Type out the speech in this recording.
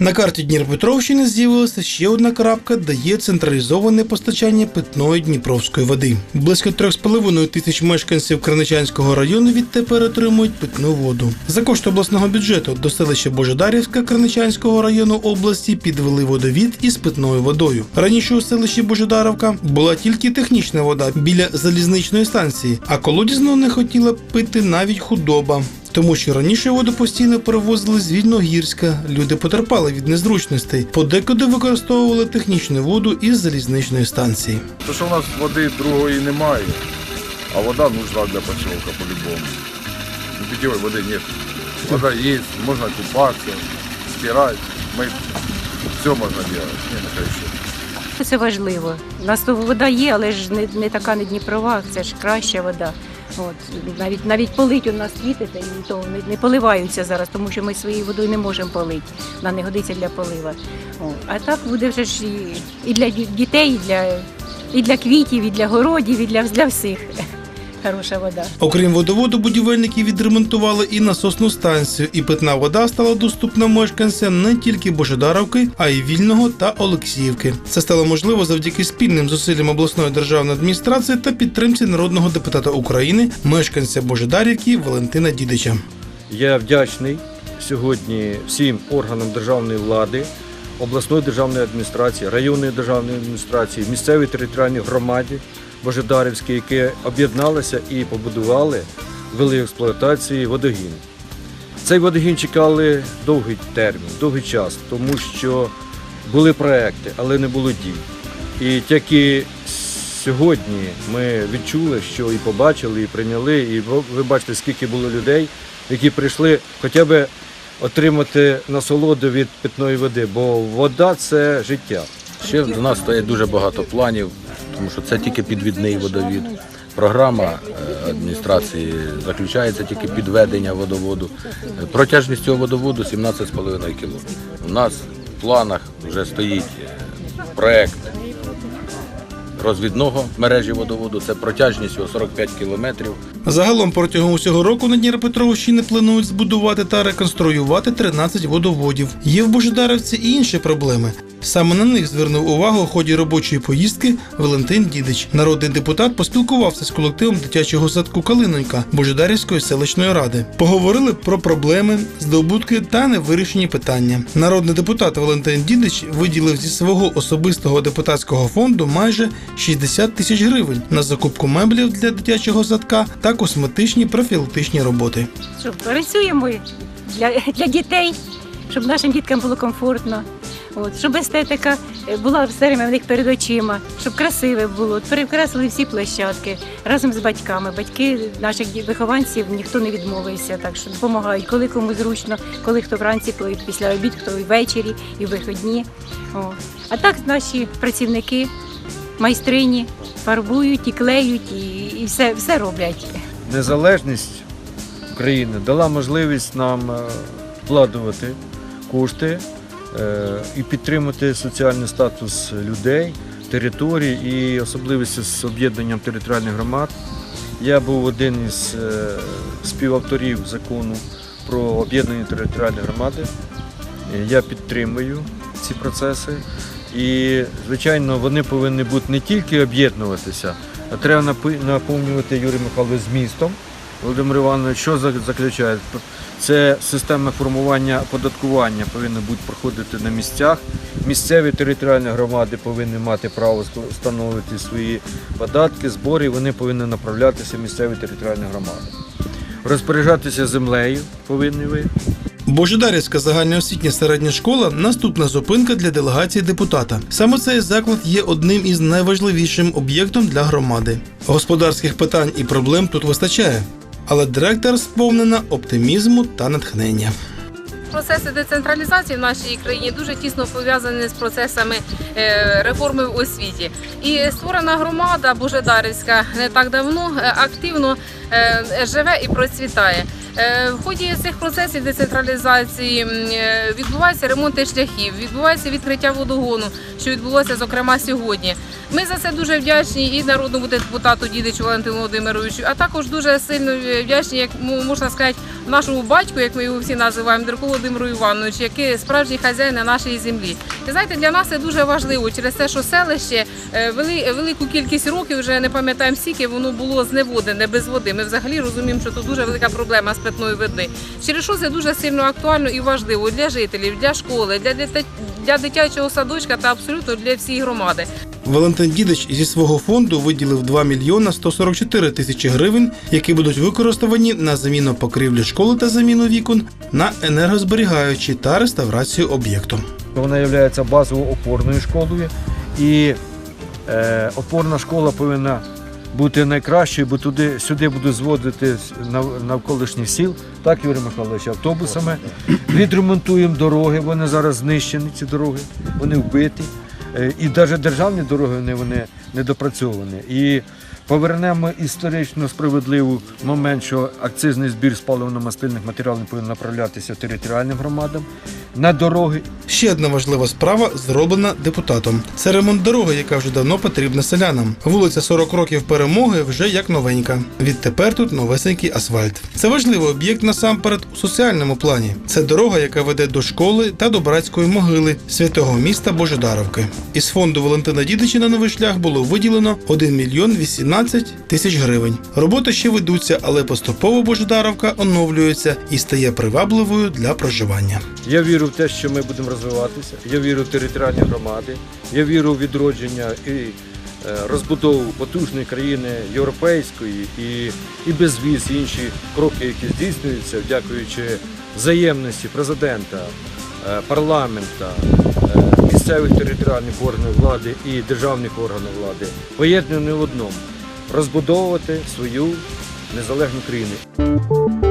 На карті Дніпропетровщини з'явилася ще одна крапка, де є централізоване постачання питної дніпровської води. Близько 3,5 тисяч мешканців Криничанського району відтепер отримують питну воду. За кошти обласного бюджету до селища Божедарівська Криничанського району області підвели водовід із питною водою. Раніше у селищі Божедарівка була тільки технічна вода біля залізничної станції, а колодязну не хотіла пити навіть худоба Тому що раніше воду постійно перевозили з Вільногірська. Люди потерпали від незручностей. Подекуди використовували технічну воду із залізничної станції. То, що у нас води другої немає, а вода нужна для поселка по-любому. Ну, питьевой воды нет. Вода есть, можно купаться, стирать, мыть. Все можно делать. Нет, это еще. Це важливо. У нас то вода є, але ж не, не така не Дніпрова, це ж краща вода. От, навіть, навіть полить у нас квітити, і то не, не поливаються зараз, тому що ми своєю водою не можемо полити. Вона не годиться для полива. От. а так буде вже ж і, і для дітей, і для, і для квітів, і для городів, і для, для всіх. Хороша вода. Окрім водоводу, будівельники відремонтували і насосну станцію, і питна вода стала доступна мешканцям не тільки Божедаровки, а й Вільного та Олексіївки. Це стало можливо завдяки спільним зусиллям обласної державної адміністрації та підтримці народного депутата України, мешканця Божедарівки Валентина Дідича. Я вдячний сьогодні всім органам державної влади, обласної державної адміністрації, районної державної адміністрації, місцевій територіальній громаді Божедарівській, які об'єдналися і побудували ввели в експлуатації водогін. Цей водогін чекали довгий термін, довгий час, тому що були проекти, але не було дій. І тільки сьогодні ми відчули, що і побачили, і прийняли, і ви- бачите, скільки було людей, які прийшли хоча б отримати насолоду від питної води, бо вода це життя. Ще до нас стоять дуже багато планів, тому що це тільки підвідний водовід. Програма е, адміністрації заключається тільки підведення водоводу. Е, Протяжність цього водоводу 17,5 км. У нас в планах вже стоїть е, проект розвідного мережі водоводу. Це протяжність його 45 кілометрів. Загалом протягом усього року на Дніпропетровщині планують збудувати та реконструювати 13 водоводів. Є в Божедарівці і інші проблеми. Саме на них звернув увагу у ході робочої поїздки Валентин Дідич. Народний депутат поспілкувався з колективом дитячого садку Калинонька Божедарівської селищної ради. Поговорили про проблеми, здобутки та невирішені питання. Народний депутат Валентин Дідич виділив зі свого особистого депутатського фонду майже 60 тисяч гривень на закупку меблів для дитячого садка та косметичні профілактичні роботи. Щоб працюємо для, для дітей, щоб нашим діткам було комфортно. От, щоб естетика е, була все время в них перед очима, щоб красиве було. От Перекрасили всі площадки разом з батьками. Батьки наших вихованців ніхто не відмовився, так що допомагають, коли кому зручно, коли хто вранці, коли після обід, хто і ввечері, і вихідні. О. А так наші працівники, майстрині фарбують і клеють, і, і все, все роблять. Незалежність України дала можливість нам е, вкладувати кошти і підтримати соціальний статус людей, територій і особливості з об'єднанням територіальних громад. Я був один із е, співавторів закону про об'єднані територіальні громади. Е, Я підтримую ці процеси. І, звичайно, вони повинні бути не тільки об'єднуватися, а треба наповнювати Юрій Михайлович змістом. Володимир Іванович, що за- заключає? Це система формування оподаткування повинна бути проходити на місцях. Місцеві територіальні громади повинні мати право встановити свої податки, збори, вони повинні направлятися в місцеві територіальні громади. Розпоряджатися землею повинні ви. Божедарівська загальноосвітня середня школа наступна зупинка для делегації депутата. Саме цей заклад є одним із найважливішим об'єктом для громади. Господарських питань і проблем тут вистачає, але директор сповнена оптимізму та натхнення. Процеси децентралізації в нашій країні дуже тісно пов'язані з процесами е, реформи в освіті. І створена громада Божедарівська не так давно е, активно е, живе і процвітає. Е, В ході цих процесів децентралізації е, відбуваються ремонти шляхів, відбувається відкриття водогону, що відбулося зокрема сьогодні. Ми за це дуже вдячні і народному депутату Дідичу Валентину Володимировичу, а також дуже сильно вдячні, як можна сказати, нашому батьку, як ми його всі називаємо, Дирку Володимиру Івановичу, який справжній хазяїн на нашій землі. І знаєте, для нас це дуже важливо через те, що селище е, велику кількість років, вже не пам'ятаємо скільки, воно було зневодене без води. Ми взагалі розуміємо, що тут дуже велика проблема з питної води. Через що це дуже сильно актуально і важливо для жителів, для школи, для, дите- для дитячого садочка та абсолютно для всієї громади. Валентин Дідич зі свого фонду виділив 2 мільйона 144 тисячі гривень, які будуть використані на заміну покрівлі школи та заміну вікон на енергозберігаючі та реставрацію об'єкту. Вона є базово опорною школою, і е, опорна школа повинна бути найкращою, бо туди сюди будуть зводити навколишніх сіл, так, Юрій Михайлович, автобусами. Відремонтуємо дороги, вони зараз знищені, ці дороги, вони вбиті. Е, І навіть державні дороги вони, вони недопрацьовані. І повернемо історично справедливий момент, що акцизний збір з паливно-мастильних матеріалів повинен направлятися територіальним громадам на дороги Ще одна важлива справа зроблена депутатом. Це ремонт дороги, яка вже давно потрібна селянам. Вулиця 40 років перемоги вже як новенька. Відтепер тут новесенький асфальт. Це важливий об'єкт насамперед у соціальному плані. Це дорога, яка веде до школи та до братської могили святого міста Божедаровки. Із фонду Валентина Дідича на новий шлях було виділено 1 мільйон 18 тисяч гривень. Роботи ще ведуться, але поступово Божедаровка оновлюється і стає привабливою для проживання. Я вірю в те, що ми будемо розвиватися. Я вірю в територіальні громади. Я вірю в відродження і е, розбудову потужної країни європейської і, і безвіз, і інші кроки, які здійснюються, дякуючи взаємності президента, е, парламента, е, місцевих територіальних органів влади і державних органів влади, поєднані в одному розбудовувати свою незалежну країну.